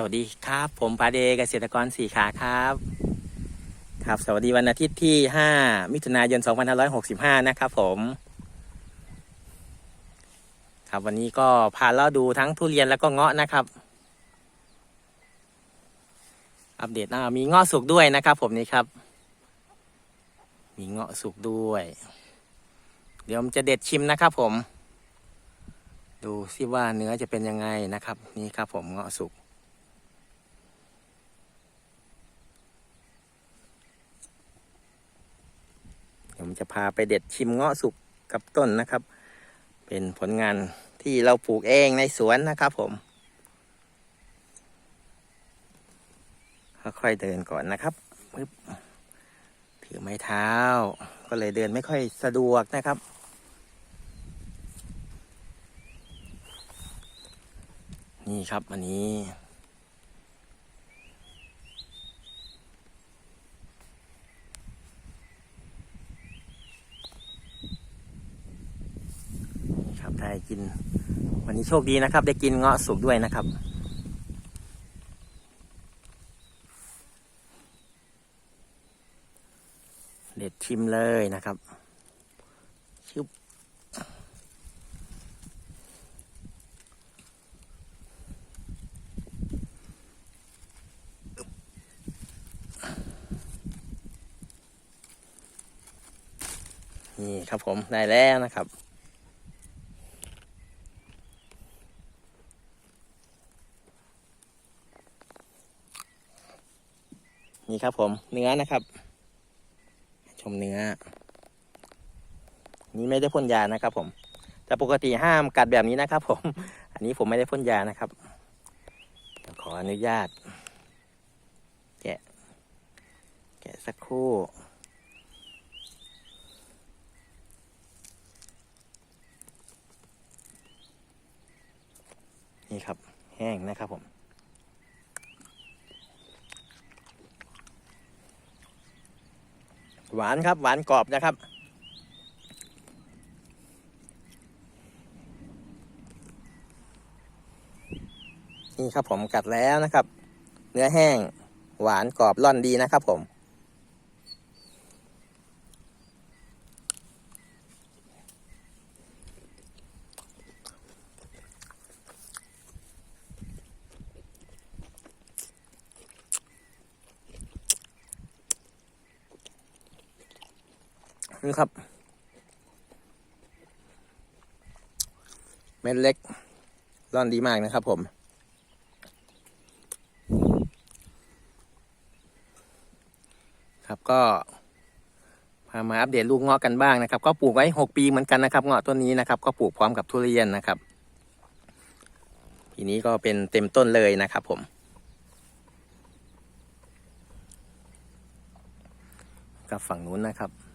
สวัสดีครับ ผมปาเดเกษตรกรสี่ขาครับ ครับสวัสดีวันอาทิตย์ที่ 5 มิถุนายน 2565 นะครับผม ครับวันนี้ก็พาเราดูทั้งทุเรียนแล้วก็เงาะนะครับ อัปเดตอ่ามีเงาะสุกด้วยนะครับ ผมนี่ครับ มีเงาะสุกด้วย เดี๋ยวผมจะเด็ดชิมนะครับ ผม ดูซิว่าเนื้อจะเป็นยังไงนะครับ นี่ครับ ผมเงาะสุก เดี๋ยว ผมจะพาไปเด็ดชิมเงาะสุกกับต้นนะครับ เป็นผลงานที่เราปลูกเองในสวนนะครับผมค่อยๆเดินก่อนนะครับปึ๊บถือไม้เท้า ก็เลยเดินไม่ค่อยสะดวกนะครับ นี่ครับอันนี้ ครับได้กิน วันนี้โชคดีนะครับ ได้กินเงาะสุกด้วยนะครับเด็ดชิมเลยนะครับชุบนี่ครับผมได้แล้วนะครับ นี่ครับผมเนื้อนะครับ ชมเนื้อ นี่ไม่ได้พ่นยานะครับ ผม แต่ปกติห้ามกัดแบบนี้นะครับ ผม อันนี้ผมไม่ได้พ่นยานะครับขออนุญาต แกะ แกะสักครู่นี่ครับ แห้งนะครับผม หวานครับ หวานกรอบนะครับ นี่ครับผมกัดแล้วนะครับ เนื้อแห้ง หวานกรอบร่อนดีนะครับผม นี่ครับ เม็ดเล็กร่อนดีมากนะครับผม ครับก็พามาอัปเดตลูกเงาะกันบ้างนะครับ ก็ปลูกไว้หกปีเหมือนกันนะครับเงาะต้นนี้นะครับ ก็ปลูกพร้อมกับทุเรียนนะครับทีนี้ก็เป็นเต็มต้นเลยนะครับผม กับฝั่งนู้นนะครับ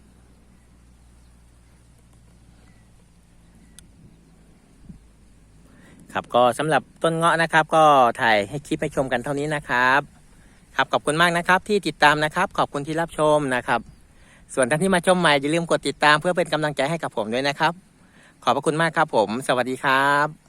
ครับก็สำหรับต้นเงาะนะครับ ก็ถ่ายให้คลิปให้ชมกันเท่านี้นะครับ ครับขอบคุณมากนะครับ ที่ติดตามนะครับ ขอบคุณที่รับชมนะครับ ส่วนท่านที่มาชมใหม่อย่าลืมกดติดตามเพื่อเป็นกำลังใจให้กับผมด้วยนะครับ ขอบพระคุณมากครับผม สวัสดีครับ